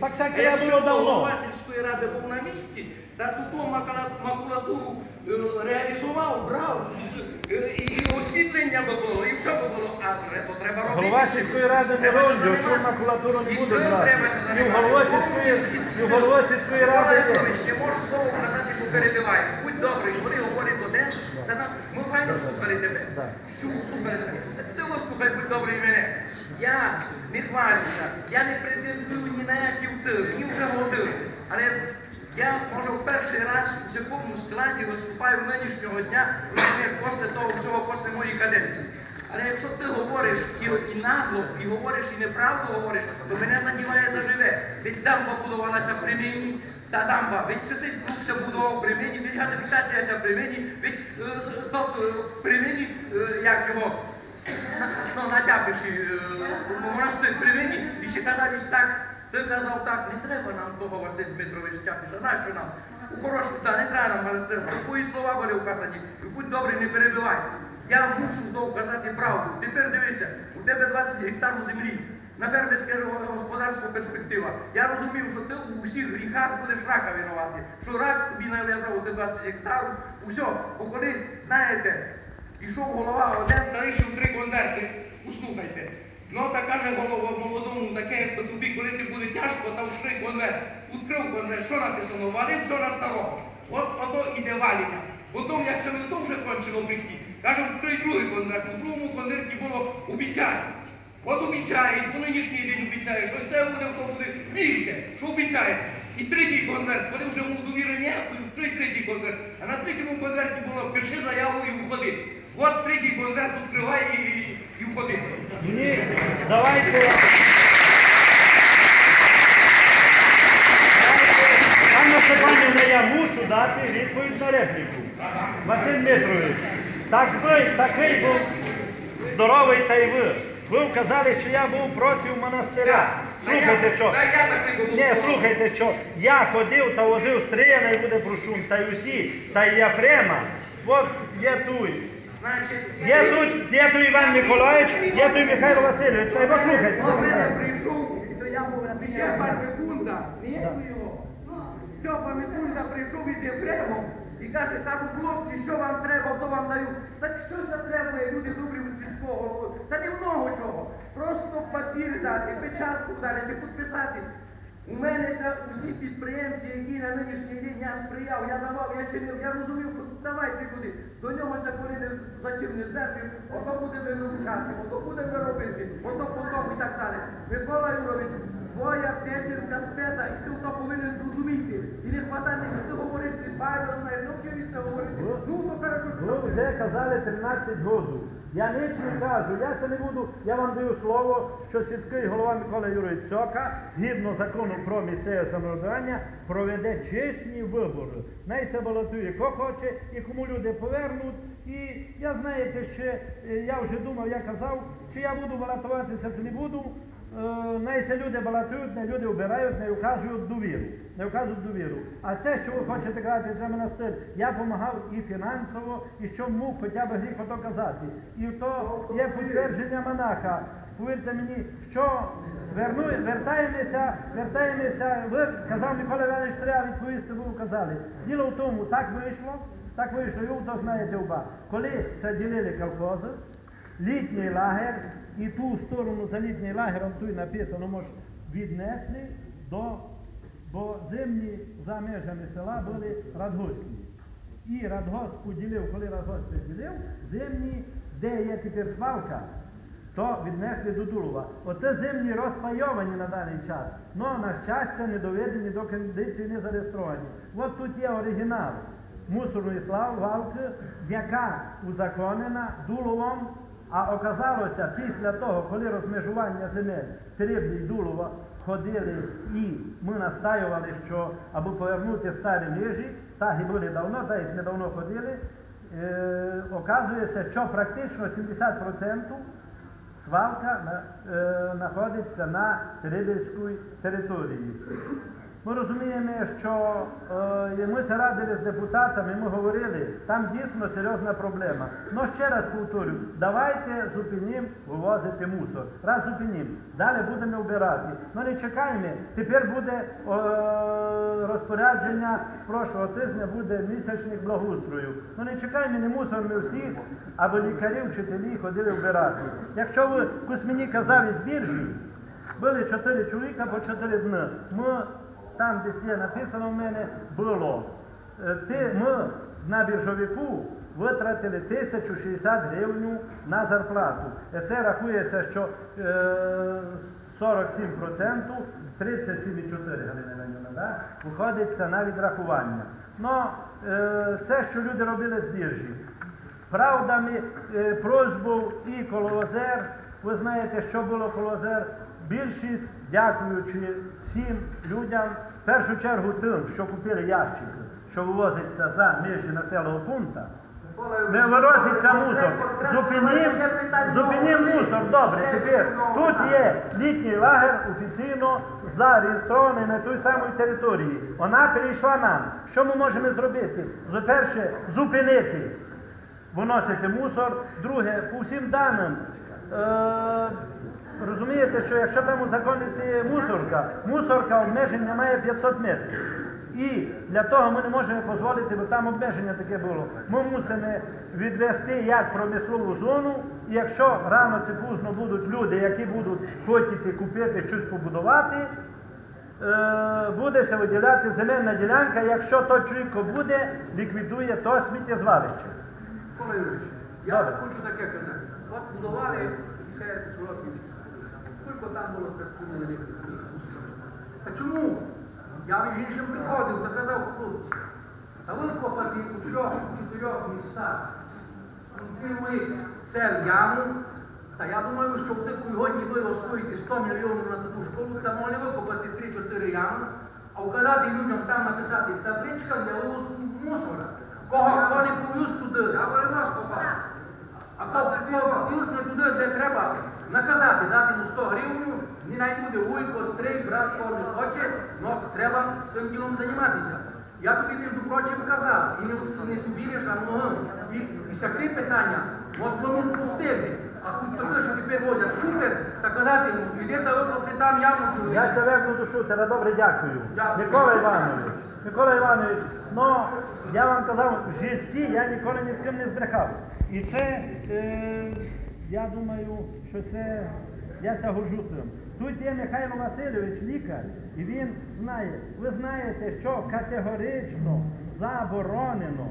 Так всяке А я якщо було давно. голова сільської ради був на місці, та ту макула- макулатуру е, реалізував, брав, і, освітлення би було, і все би було, а тре- треба робити. Голова сільської ради не Треба розділ, що макулатуру не буде брати. Голова сільської, ради. Не можеш слово казати, бо перебиваєш. Будь добрий, вони говорять один, та ми файно слухали тебе. Так. Всю слухали Ти слухай, будь добрий мене. Я не хвалюся, я не претендую ні на які втили, ні вже годили. Але я, може, в перший раз в якому складі виступаю нинішнього дня, розумієш, після того всього, після моєї каденції. Але якщо ти говориш і, і нагло, і говориш, і неправду говориш, то мене задіває заживе. Ведь дамба будувалася при мені, та дамба, ведь сисить клубся будував при мені, ведь газифікація при мені, ведь е, з- е, при мені, е, як його, ну, на Тяпиші, е, монастир при мені, і ще казали так, ти казав так, не треба нам того Василь Дмитрович Тяпиша, нащо нам? У хорошому, та не треба нам монастир, твої слова були вказані, і будь добрий, не перебивай. Я мушу довго казати правду. Тепер дивися, у тебе 20 гектарів землі. На фермерське господарство перспектива. Я розумів, що ти у всіх гріхах будеш рака винувати. Що рак тобі нав'язав у 20 гектарів. Усе, бо коли, знаєте, ішов голова один, вирішив три конверти. Услухайте. Ну, та каже голова молодому, таке, як тобі, коли ти буде тяжко, та вшри конверт. Відкрив конверт, що написано? Валив, що на старого. От ото іде ваління. Потім, як це не то вже кончило брехні, каже, відкрий другий конверт. У другому конверті було обіцяє. От обіцяє, по нинішній день обіцяє, що все буде, хто буде вірте, що обіцяє. І третій конверт, коли вже му довіри ніякої, відкрий третій конверт. А на третьому конверті було пиши заяву і входи. От третій конверт відкривай і, і, і входи. Ні, давайте. Анна Степанівна, я мушу дати відповідь на репліку. Василь Дмитрович, так ви, такий був здоровий та й ви. Ви вказали, що я був проти монастиря. Слухайте, що. Та я такий був. Ні, слухайте, що я ходив та возив стріяна і буде прушун, та й усі, та й Єфрема. От є тут. Є тут, тут Іван Миколаївич, тут Михайло Васильович. Та й послухайте. Мене прийшов, то я був Степан Микунда, його. Степа Микунда прийшов із Єфремом і каже, кажу, хлопці, що вам треба, то вам даю. Так що ж треба, люди добрі у сільського голови? Та не много чого. Просто папір дати, печатку дати, підписати. У мене ся усі підприємці, які на нинішній день я сприяв, я давав, я чинив, я розумів, що давайте туди. До нього ся коли не за чим не зверти, ото будемо вивчати, ото будемо робити, ото потім і так далі. Микола Юрович, твоя песенка спета, і ти то повинен зрозуміти. І не хвататися, ти говориш, ти правильно знаєш, не вчилися говорити. Ну, то хорошо, що Ви вже казали 13 років. Я не кажу, я це не буду, я вам даю слово, що сільський голова Микола Юрійович Цока, згідно закону про місцеве самоврядування, проведе чесні вибори. Най се балотує, ко хоче і кому люди повернуть. І я знаєте, ще е, я вже думав, я казав, чи я буду балотуватися, чи не буду. Е, люди балотують, не люди обирають, не вказують довіру. Не вказують довіру. А це, що ви хочете казати, це монастир, я допомагав і фінансово, і що мог хоча б гріх ото казати. І то є підтвердження монаха. Повірте мені, що верну, вертаємося, вертаємося, ви казав Микола Іванович, треба відповісти, ви казали. Діло в тому, так вийшло, так вийшло, і ви то знаєте оба. Коли се ділили колхози, літній лагер, і ту сторону за літнім лагером тут написано, може, віднесли до, бо землі за межами села були радгоспні. І радгосп поділив, коли радгосп ділив, землі, де є тепер свалка, то віднесли до Дулова. Оте землі розпайовані на даний час, але на щастя не доведені до кондиції, не зареєстровані. От тут є оригінал мусорної свалки, яка узаконена Дуловом, а оказалося після того, коли розмежування земель Теребні і Дулова ходили і ми настаювали, що аби повернути старі межі, так і були давно, та ми давно ходили, е, оказується, що практично 70% свалка на, е, знаходиться на Теребільській території. Ми розуміємо, що е, ми радили з депутатами, ми говорили, там дійсно серйозна проблема. Ну ще раз повторю, давайте зупинимо вивозити мусор. Раз зупинимо, далі будемо вбирати. Ну не чекаємо, тепер буде е, розпорядження з прошлого тижня, буде місячник благоустрою. Ну не чекаємо, не мусор ми всіх, або лікарі, вчителі ходили вбирати. Якщо ви Кузьміні казав із біржі, були чотири чоловіка по чотири дні. Ми там, десь є написано в мене, було. Е, Ти, ми на біржовику витратили 1060 гривень на зарплату. Це рахується, що е, 47%, 37,4 Галина Іванівна, да? виходить на відрахування. Ну, е, це, що люди робили з біржі. Правдами, е, просьбу і коло озер. Ви знаєте, що було коло озер. Більшість, дякуючи всім людям, в першу чергу тим, що купили ящики, що вивозиться за межі населеного пункту, не вироситься мусор. Зупинім, зупинім мусор. Добре, тепер тут є літній лагер офіційно зареєстрований на той самій території. Вона перейшла нам. Що ми можемо зробити? Перше, зупинити виносити мусор. Друге, по всім даним, е, розумієте, що якщо там узаконити мусорка, мусорка обмеження має 500 метрів. І для того ми не можемо дозволити, бо там обмеження таке було. Ми мусимо відвести як промислову зону, і якщо рано чи пізно будуть люди, які будуть хотіти купити щось побудувати, е, буде виділяти земельна ділянка, якщо то чоловік буде, ліквідує то сміттєзвалище. Микола Юрійович, я Добре. хочу таке казати. От будували ще Солодківську. Скільки там було практично А чому? Я між іншим приходив та казав хлопці. Та викопати у трьох, у чотирьох містах цілий сел яму. Та я думаю, що в тих годні було стоїти 100 мільйонів на таку школу, та могли викопати 3-4 ями, а вказати людям там написати табличка для вивозу мусора. Кого хто не повіз туди, а перемож попав. А кого повіз не туди, де треба, наказати, дати йому 100 гривень, не най буде вуйко, стрий, брат, кого не хоче, але треба цим ділом займатися. Я тобі, між прочим, казав, і не, не тобі лиш, а многим. І, і всякі питання, от вони пустили. А тут таке, що тепер водять супер, та казати, йому, іди та викопи там яму чоловік. Я себе буду шутера, добре дякую. Дякую. Микола Іванович, Микола Іванович, ну я вам казав, в житті я ніколи ні з ким не збрехав. І це, е, я думаю, що це, я це горжу тим. Тут є Михайло Васильович, лікар, і він знає, ви знаєте, що категорично заборонено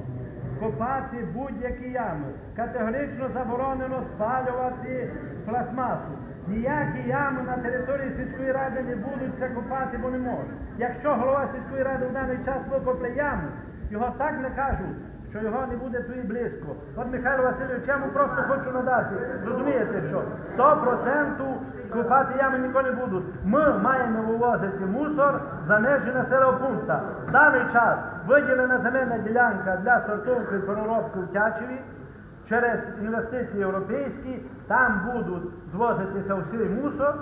копати будь-які ями. Категорично заборонено спалювати пластмасу. Ніякі ями на території сільської ради не будуть це копати, бо не можуть. Якщо голова сільської ради в даний час викопле яму, його так не кажуть, що його не буде тут і близько. От Михайло Васильович, я йому просто хочу надати. Розумієте, що 100% копати ями ніколи не будуть. Ми маємо вивозити мусор за межі населеного пункту. В даний час виділена земельна ділянка для сортовки і переробки в Тячеві через інвестиції європейські, там будуть звозитися всі мусор,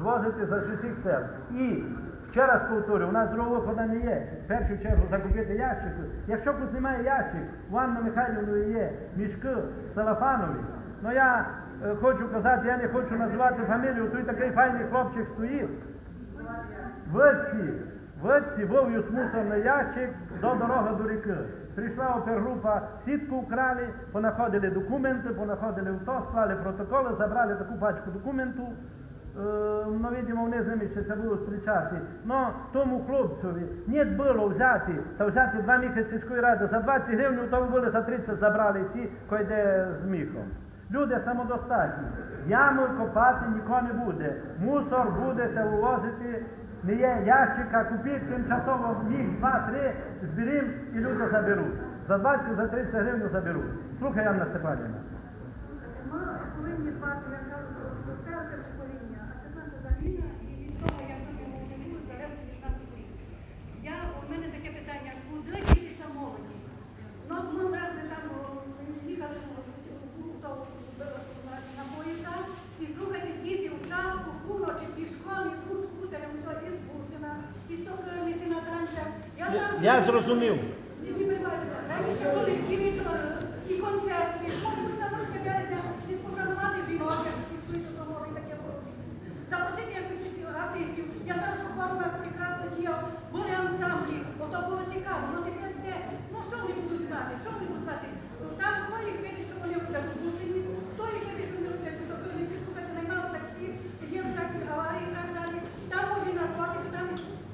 звозити за усіх сел. І ще раз повторю, у нас другого виходу не є. В першу чергу закупити ящики. Якщо тут немає ящик, у Анни Михайлівної є мішки салафанові. Ну я е, хочу казати, я не хочу називати фамілію, той такий файний хлопчик стоїть. Витці, витці вов'ю мусорний ящик до дороги до ріки. Прийшла опергрупа, сітку вкрали, понаходили документи, понаходили в то, склали протоколи, забрали таку пачку документу. Е, ну, видимо, вони з ними ще це будуть зустрічати. Ну, тому хлопцеві не було взяти, та взяти два міхи сільської ради за 20 гривень, то ви були за 30 забрали всі, хто йде з міхом. Люди самодостатні. Ями копати ніхто не буде. Мусор буде се вивозити. Не є ящика, купіть тимчасово їх два-три, зберім і люди заберуть. За 20, за 30 гривень заберуть. Слухай, кажуть, про заміна і від того, як його будуємо, залежить від нас усіх. Я, у мене таке питання, куди діти самовані? Ну, от ми там, їхали на, поїздах, і слухайте, діти у час, у полочі, тут що із Буртина, із Сокольниці на Я зрозумів. Не перебивайте. Раніше були і вечори, і концерти, і може бути на морське берега, і пошанувати жінок, і свої домови, і таке було. Запросити якихось артистів. Я знаю, що хлопці у нас прекрасно діяв, були ансамблі, ото було цікаво. Ну тепер де? Ну що вони будуть знати? Що вони будуть знати? Там хто їх видить, що вони роблять у пустині, хто їх видить, що вони роблять у сокольниці, слухайте, наймало таксі, є всякі аварії і так далі. Там може і наркотики, там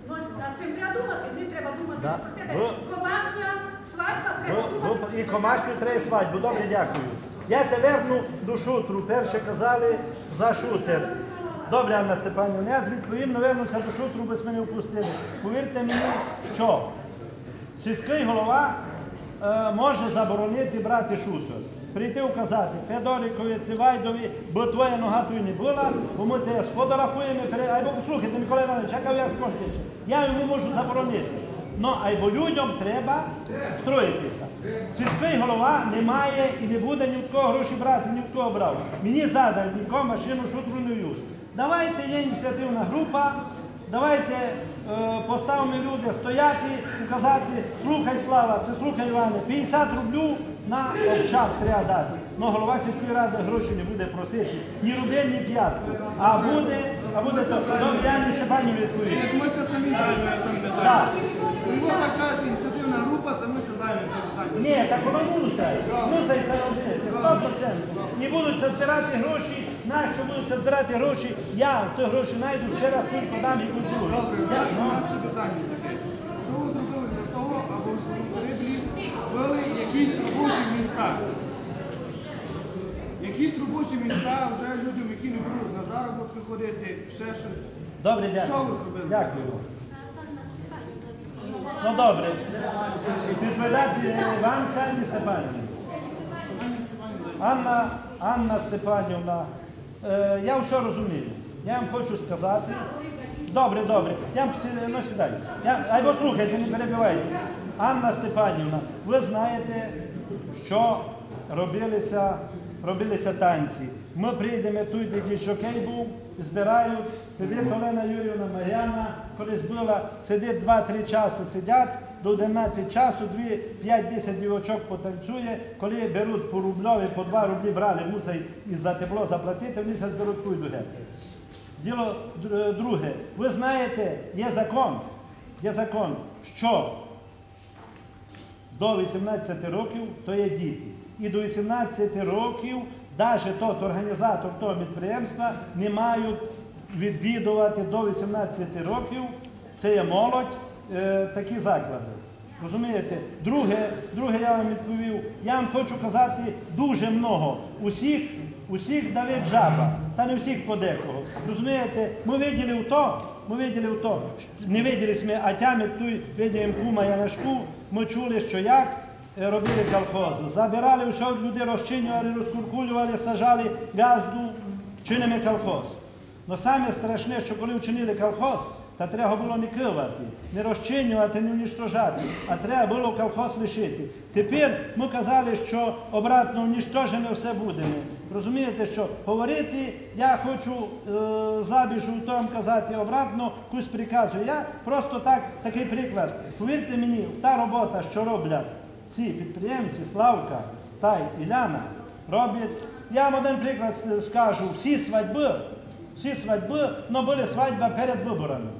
Ну, над цим треба думати, не треба думати Да. Ви- Комашня, свадьба, треба Ну, ну, і комашню треба свадьбу. Добре, дякую. Я се верну до шутру. Перше казали за шутер. Добре, Анна Степанівна, я відповім, навернуся до шутру, без мене впустили. Повірте мені, що сільський голова е, може заборонити брати шутер. Прийти указати Федорикові, Цивайдові, бо твоя нога тут не була, бо ми тебе сфотографуємо, або послухайте, Микола Іванович, яка я скончився. Я йому можу заборонити. Ну, або людям треба строїтися. Сільський голова не має і не буде ні в кого гроші брати, ні в кого брав. Мені задан нікого машину шутру не. Давайте є ініціативна група, давайте е, поставимо люди стояти, указати, слухай Слава, це слухай Іване, 50 рублів на общак треба дати. Ну голова сільської ради гроші не буде просити, ні рублей, ні п'ятку. А буде, а буде я не Степанів відповім. Як ми це самі займемо там Так. Така ініціативна група, то ми це питання. Ні, так воно мусить. Мусить це робити. 100%. І будуть це збирати гроші. Нащо будуть це збирати гроші? Я ті гроші знайду, ще раз тільки дам і культуру. Добре, у нас- ще питання таке. Що ви зробили для того, аби Риблі були якісь робочі міста? Якісь робочі міста вже людям, які не будуть на заробітки ходити, ще щось. Добре, Що ви зробили? Дякую. Ну добре. Відповідати вам Анні Степанівні. Анна, Анна Степанівна, е, я все розумію. Я вам хочу сказати. Добре, добре. Я вам ну, сідай. Я, слухайте, не перебивайте. Анна Степанівна, ви знаєте, що робилися, робилися танці. Ми прийдемо тут, де діжокей був, збирають, сидить Олена Юрівна Мар'яна, колись була, сидить 2-3 часи, сидять, до 11 часу, 5-10 дівочок потанцює, коли беруть по рубльові, по 2 рублі брали, мусять і за тепло заплатити, вони се зберуть туди до геть. Діло друге. Ви знаєте, є закон, є закон, що до 18 років то є діти. І до 18 років навіть тот організатор того підприємства не мають відвідувати до 18 років, це є молодь, е, такі заклади. Розумієте? Друге, друге я вам відповів, я вам хочу казати дуже много. Усіх, усіх Давид жаба, та не всіх подекого. Розумієте, ми виділи в то, ми виділи в то, не виділи ми, а тями тут видіємо кума Янашку, ми чули, що як е, робили колхози. Забирали все, люди розчинювали, розкуркулювали, сажали газду, чинимо колхоз. Но саме страшне, що коли вчинили колхоз, та треба було не кивати, не розчинювати, не унічтожати, а треба було колхоз лишити. Тепер ми казали, що обратно унічтожене все будемо. Розумієте, що говорити, я хочу е, забіжу в тому казати обратно, кусь приказую. Я просто так, такий приклад. Повірте мені, та робота, що роблять ці підприємці, Славка та Іляна, роблять. Я вам один приклад скажу, всі свадьби, всі свадьби, ну були свадьба перед виборами.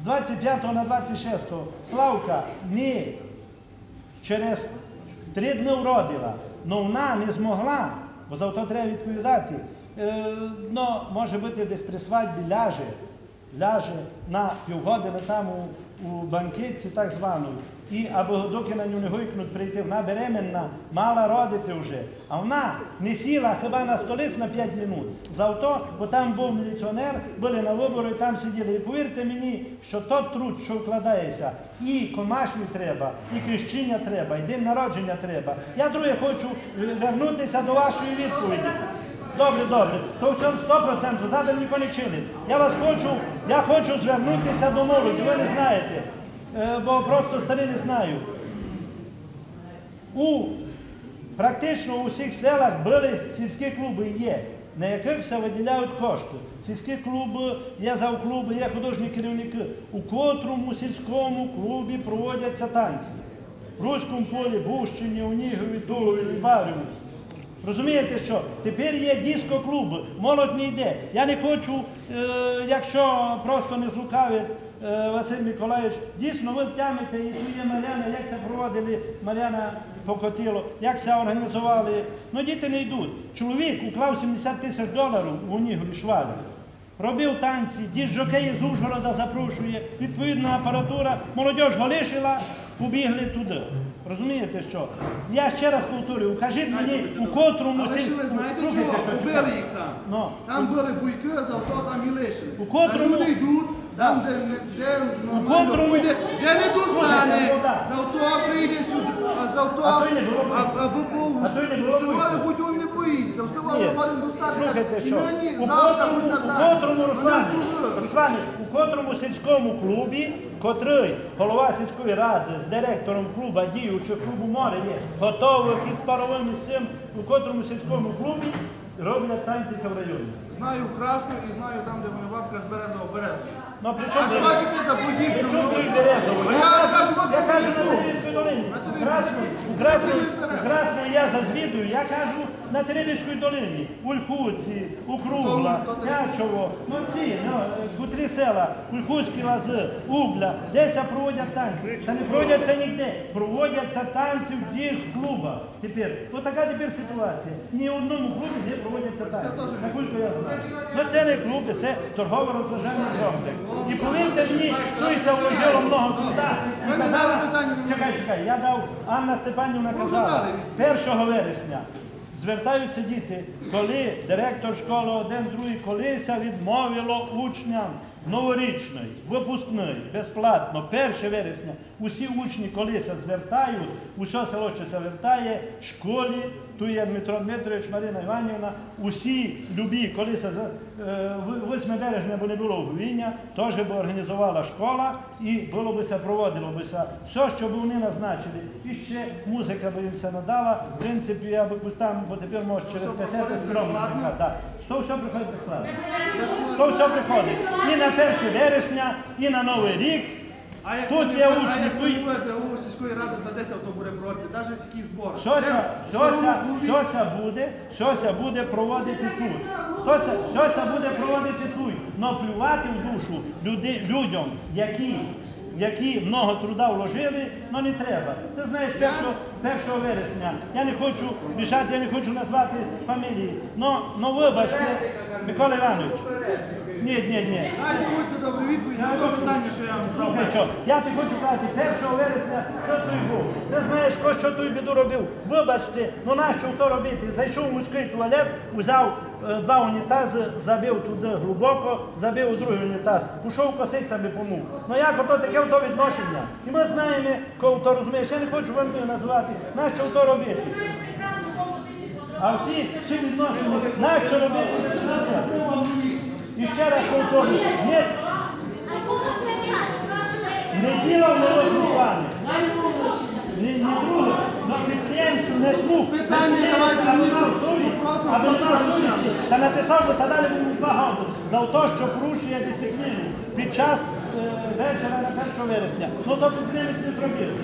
З 25 на 26 Славка не через три дні вродила, але вона не змогла, бо за то треба відповідати. Е, ну, може бути, десь при свадьбі ляже, ляже на півгодини там у, у банкетці так званому. І або доки на нього не гойкнуть прийти, вона беременна, мала родити вже. А вона не сіла хіба на столиць на 5 минут. За то, бо там був міліціонер, були на вибори, там сиділи. І повірте мені, що той труд, що вкладається, і комашні треба, і крещення треба, і день народження треба. Я друге хочу вернутися до вашої відповіді. Добре, добре. То все 100%, задом ніхто не чинить. Я вас хочу, я хочу звернутися до молоді, ви не знаєте, бо просто старі не знають. У практично у всіх селах були сільські клуби є. на яких се виділяють кошти. Сільські клуби, є завклуби, є художні керівники, у котрому сільському клубі проводяться танці. В Руському полі, Бущині, у Нігові, Дулові, Баріві. Розумієте, що тепер є диско-клуби, молодь не йде. Я не хочу, е, якщо просто не злукавить е, Василь Миколаївич, дійсно ви тямите, і є Мар'яна, як це проводили, Мар'яна покотіло, як це організували. Ну діти не йдуть. Чоловік уклав 70 тисяч доларів у Нігорі Швалі. Робив танці, дід жокеї з Ужгорода запрошує, відповідна апаратура, молодь голишила, побігли туди. Розумієте що? Я ще раз повторюю, кажіть мені, у котрому Але ви знаєте чого? Убили їх там. Ну. Там були буйки, з авто там і лишили. У котрому- люди йдуть, там, де, де нормально котрому- буде, де не достане. З авто прийде сюди, а з авто, А то й не було б- а- або по а то й не було б- він не боїться, в село Ні. нормально достати. Слухайте, І що мені у завтра котрому, буде у так. котрому Вони Руслане, чули. Руслане, у котрому сільському клубі, котрий голова сільської ради з директором клуба, діючого клубу море є, готових із паровим і цим, у котрому сільському клубі роблять танці в районі. Знаю красну і знаю там, де моя бабка з березового березу. Ну, при А чому що ви- бачите, та подібне? при чому ви Березову? А я кажу, на долині. На Теребівській. У Красну, я зазвідую, я кажу на Теребівській долині. У Льхуці, у Кругла, То- то- Ячово, ну ці, ну, котрі села, Ульхуцькі лази, Угля, десь проводять танці. Та не проводяться ніде. Проводяться танці в дійс-клубах. Тепер, от така тепер ситуація. Ні в одному клубі не проводяться танці. теж Наскільки я знаю. Ну це не клуби, це торгово-розважальний комплекс. І повірте мені, ну і це вложило много труда. Чекай, чекай, я дав, Анна Степанівна казала. 1 вересня звертаються діти, коли директор школи один, другий колися відмовило учням новорічної, випускний, безплатно, 1 вересня. Усі учні колися звертають, усе село чи звертає, школі, тут є Дмитро Дмитрович, Марина Іванівна, усі любі колися, е, в- 8 березня бо не було угвіння, теж би організувала школа і було би це проводило би це все, що б вони назначили. І ще музика би їм все надала. В принципі, я би там, бо тепер може через касети скромно. То все приходить безплатно. То все приходить. І на 1 вересня, і на Новий рік. А як Тут ви- є а як тут- ви будете голову сільської ради, та десь авто буде проти, навіть який збор. Сося, Сося. Сося буде, Сося буде проводити тут. Сося, Сося буде проводити тут. Но плювати в душу люди, людям, які, які много труда вложили, ну не треба. Ти знаєш, 1, 1 вересня, я не хочу мішати, я не хочу назвати фамілії. Но, но вибачте, Микола Іванович. Ні, ні, ні. Дайте будьте добрі відповідь на те питання, що я вам задав. що, я ти хочу казати, 1 вересня хто той був. Ти знаєш, хто що той біду робив. Вибачте, ну нащо то робити? Зайшов в мужський туалет, взяв е, два унітази, забив туди глибоко, забив у другий унітаз, пішов косицями помив. Ну як ото таке то відношення? І ми знаємо, кого то розумієш. Я не хочу вам називати, нащо то робити. А всі, всі відносини, нащо робити? І ще раз повторюю, є не діло молоді пане. Не, не друге, но підприємців не слух. Питання давайте мені просто А до нас совісті. Та написав би, та далі був багато. За те, що порушує дисципліну під час е, вечора на 1 вересня. Ну то підприємець не зробив.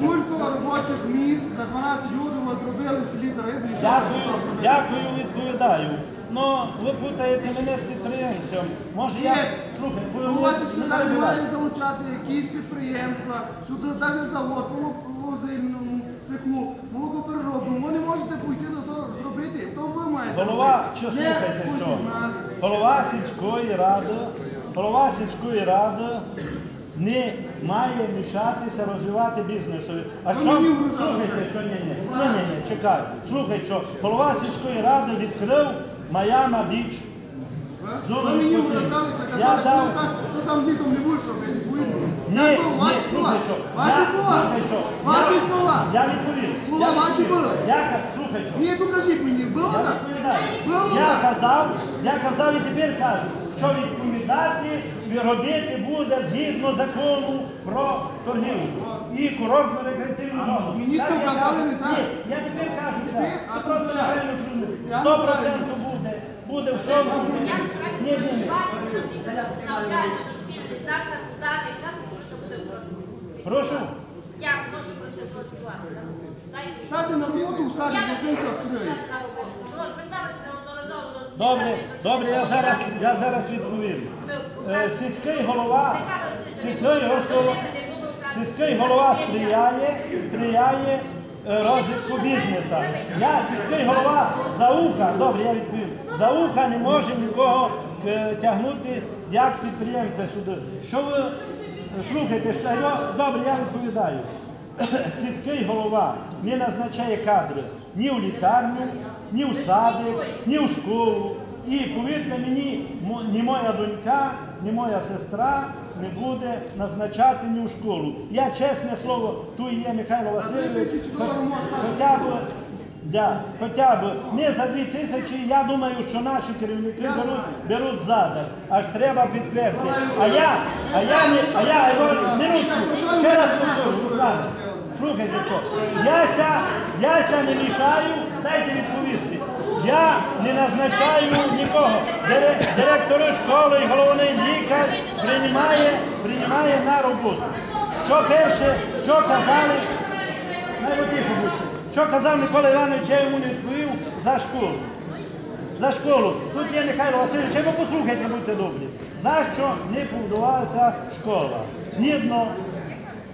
Кілька робочих місць за 12 років ви зробили в селі Дариблі. Дякую, дякую, відповідаю. Ну, ви путаєте мене з підприємцем. Може я... Слухай, У вас не сільської має залучати якісь підприємства, сюди навіть завод, молокозильному цеху, молокопереробному. Ви не можете пойти до того зробити, то ви маєте. Голова, що Не слухайте, що? із нас. Голова сільської ради, голова сільської ради не має мішатися розвивати бізнесу. А що мені вручали. слухайте, що ні, ні, ні, ні, ні, чекай. Слухай, що голова сільської ради відкрив Майама Біч. Ви ви мені вражали, це казали, дав- ну там, ну там дітом не робити. будете. Ні, Це ні, ваші слова. слухай. Ваші я- слова. слухай. Ваші Я- слова. Я відповів. Слова Я ваші були. Я, слухай, що. Ні, то кажіть мені, було так? Я казав, я казав і тепер кажу, що відповідати робити буде згідно закону про торгівлю і курортну рекреаційну зону. міністр казали не так. Ні, я тепер кажу а просто то неправильно. Сто процентів буде. буде в цьому. Я Ні, ні, ні. навчальний дошкільний заклад даний час, що буде працювати. Прошу. Я прошу працювати. Дайте. Стати на роботу у саді, на роботу. Що, зверталися неодноразово до Добре, добре, я зараз, я зараз відповім. Е, Сільський голова, сільський голова, сільський голова сприяє, сприяє е, розвитку бізнесу. Я сільський голова за уха, добре, я відповім. За уха не може нікого е, тягнути як підприємця сюди. Що ви слухайте, що я, добре, я відповідаю. Сільський голова не назначає кадри ні в лікарню, ні в садик, ні в школу. І повірте мені, ні моя донька, ні моя сестра не буде назначати ні в школу. Я чесне слово, тут є Михайло Васильович, хоча б, да, хоча б не за дві тисячі, я думаю, що наші керівники беруть, беруть задar. Аж треба підтвердити. А я, а я не, а я, його, минутку, ще раз повторю, слухайте, що, яся, яся не мішаю, дайте відповісти. Я не назначаю нікого. Дире- Директор школи і головний лікар приймає, приймає на роботу. Що перше, що казали, що казав Микола Іванович, я йому не відповів за школу. За школу. Тут є Михайло Васильович, ви послухайте, будьте добрі. За що не побудувалася школа? Згідно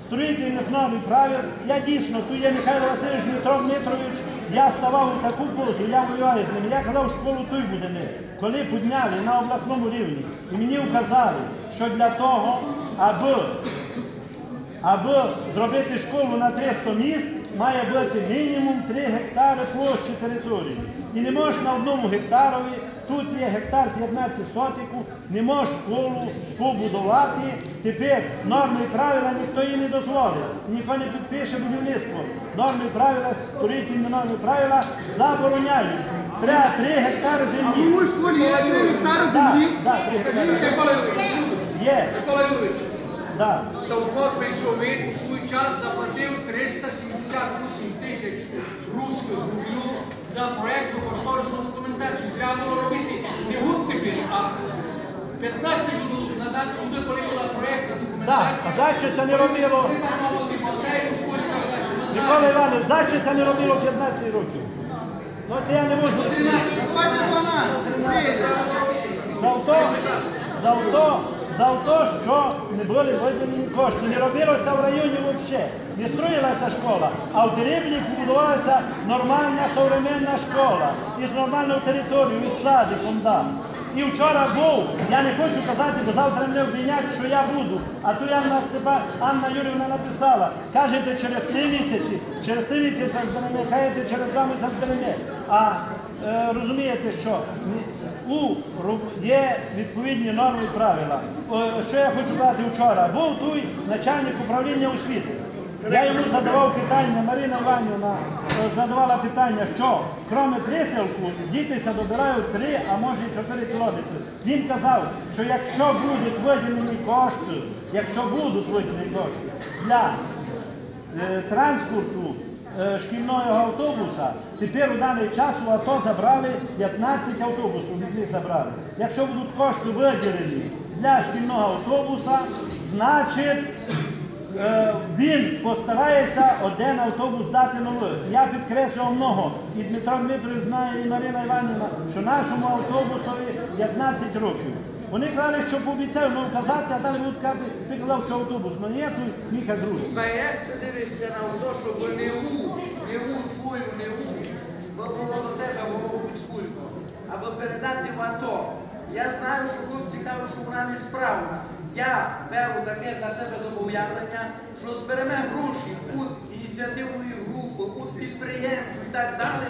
строїтельних норм і правил, я дійсно, тут є Михайло Васильович Дмитро Дмитрович, я ставав у таку позу, я воював з ним, я казав, школу тут буде ми. Коли підняли на обласному рівні, і мені вказали, що для того, аби Аби зробити школу на 300 міст, має бути мінімум 3 гектари площі території. І не можна одному гектарові, тут є гектар 15 сотику, не можеш школу побудувати. Тепер норми і правила ніхто їй не дозволить. Ніхто не підпише будівництво. Норми і правила, строїтельні норми і правила забороняють. Треба 3 гектари А землі. в моїй школі є 3 гектари землі. так, 3 гектари. Минуточку. Є, Микола Юрійович, так. совхоз Більшовик у свій час заплатив 378 тисяч русських рублів за проєктну кошторисну документацію. Треба було робити не гуд тепер, а 15 років назад, коли була проєктна Так, документація. за це не робило? Так. Микола Іванович, за це не робило 15 років? Ну це я не можу. 20 12. Дивіться. За то, за то, що не були виділені кошти. Не робилося в районі взагалі. Не строїлася школа, а в Теребні побудувалася нормальна современна школа із нормальною територією, із садиком. Да. І вчора був, я не хочу казати, бо завтра мене обвинять, що я буду. А то Анна Степа, Анна Юрівна написала, кажете через три місяці, через три місяці збереме, кажете через два місяці збереме. А розумієте, що у є відповідні норми і правила. Що я хочу казати вчора? Був той начальник управління освіти. Я йому задавав питання, Марина Іванівна е, задавала питання, що крім приселку дітися добирають 3, а може і 4 кілометри. Він казав, що якщо будуть виділені кошти, якщо будуть виділені кошти для е, транспорту е, шкільного автобуса, тепер у даний час у АТО забрали 15 автобусів, від них забрали. Якщо будуть кошти виділені для шкільного автобуса, значить е, він постарається один автобус дати новий. Я підкреслював много. І Дмитро Дмитрович знає, і Марина Іванівна, що нашому автобусові 15 років. Вони казали, що пообіцяв нам казати, а далі будуть казати, ти казав, що автобус. Ну є тут Міха Друж. Та як ти дивишся на то, щоб не у, не у твою, не у, бо було тебе було скулько, або передати в АТО. Я знаю, що хлопці кажуть, що вона несправна. Я беру таке на себе зобов'язання, що зберемо гроші у ініціативної групи, у підприємців і так далі,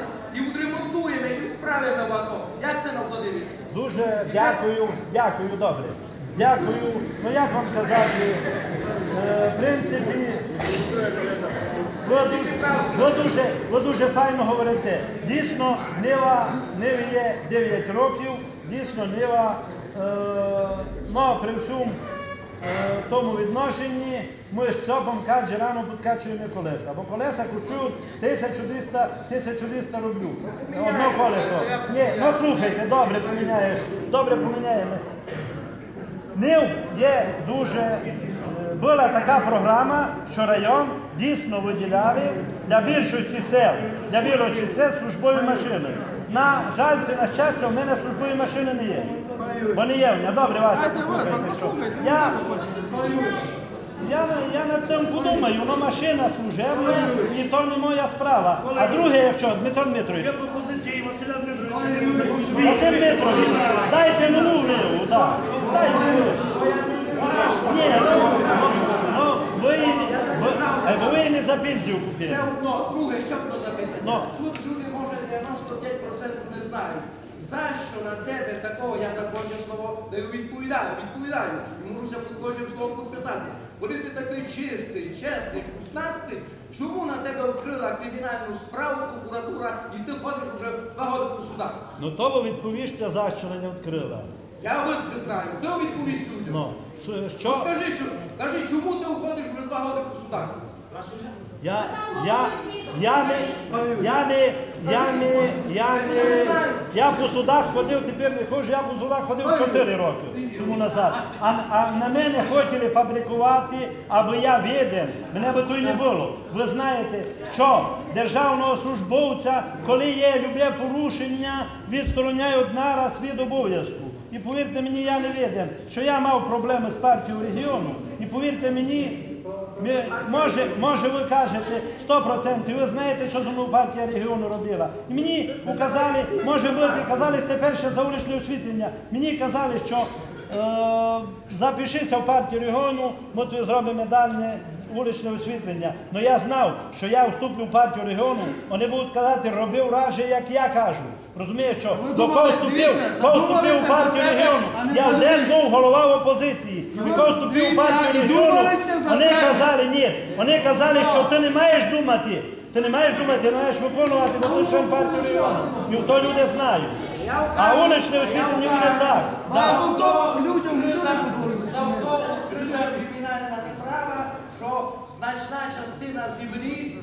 і і відправимо в АТО. Як ти на то дивишся? Дуже дякую, дякую, добре. Дякую. Ну як вам казати, е, в принципі, ви дуже, ви дуже, ви дуже файно говорите. Дійсно, Нива, Ниві є 9 років, дійсно Нива, е, ну, при всьому тому відношенні ми з цьопом каже рано підкачуємо колеса, бо колеса коштують 1200, 1200 рублів. Одно колесо. Ні, ну слухайте, добре поміняєш, добре поміняємо. Нив є дуже. е, Була така програма, що район дійсно виділяли для більшості сел, для більшості сел службові машини. На жаль, це на щастя, в мене службові машини не є. Бо є в. Добре, Вася, вас, послухайте, що. Я, я, я над тим подумаю, ну машина служебна, і то не моя справа. А друге, якщо, Дмитро Дмитрович, Є пропозиції Василя Дмитровича. Василь Дмитрович, дайте нову ливу, так. Дайте нову. Ні, ну, ну, ви, ви, е, бо ви не за пенсію купили. Все одно, друге, що б то запитання. Ну. Тут люди, може, 95% не знають. За що на тебе такого, я за кожне слово даю відповідаю, відповідаю. І можуся під кожним словом підписати. Коли ти такий чистий, чесний, путнастий, чому на тебе вкрила кримінальну справу прокуратура і ти ходиш уже два роки по судах? Ну то ви відповіжте, за що не відкрила. Я видки знаю, ти відповість людям. Ну, Що? що? Скажи, що, кажи, чому ти уходиш вже два роки по судах? Я, я, я не, я не, я не, я не, я по судах ходив, тепер не ходжу, я по судах ходив 4 роки тому назад. А, а на мене хотіли фабрикувати, аби я віден. Мене би то й не було. Ви знаєте, що державного службовця, коли є любе порушення, відстороняють нараз від обов'язку. І повірте мені, я не віден, що я мав проблеми з партією регіону. І повірте мені, ми, може, може ви кажете 100%, ви знаєте, що мною партія регіону робила. І мені указали, може ви казали тепер ще за вуличне освітлення. Мені казали, що е, запишися в партію регіону, ми тобі зробимо дальне вуличне освітлення. Ну я знав, що я вступлю в партію регіону, вони будуть казати, роби враже, як я кажу. Розумієш, що Ви до кого вступив, кого вступив в партію регіону. Я один був голова опозиції. І партію і за вони казали, ні, вони казали, що ти не маєш думати. Ти не маєш думати, ти маєш виконувати, бо ти член партії регіону. І то люди знають. А вуличне освітлення буде так. Ну За будуть. то відкрита кримінальна справа, що значна частина землі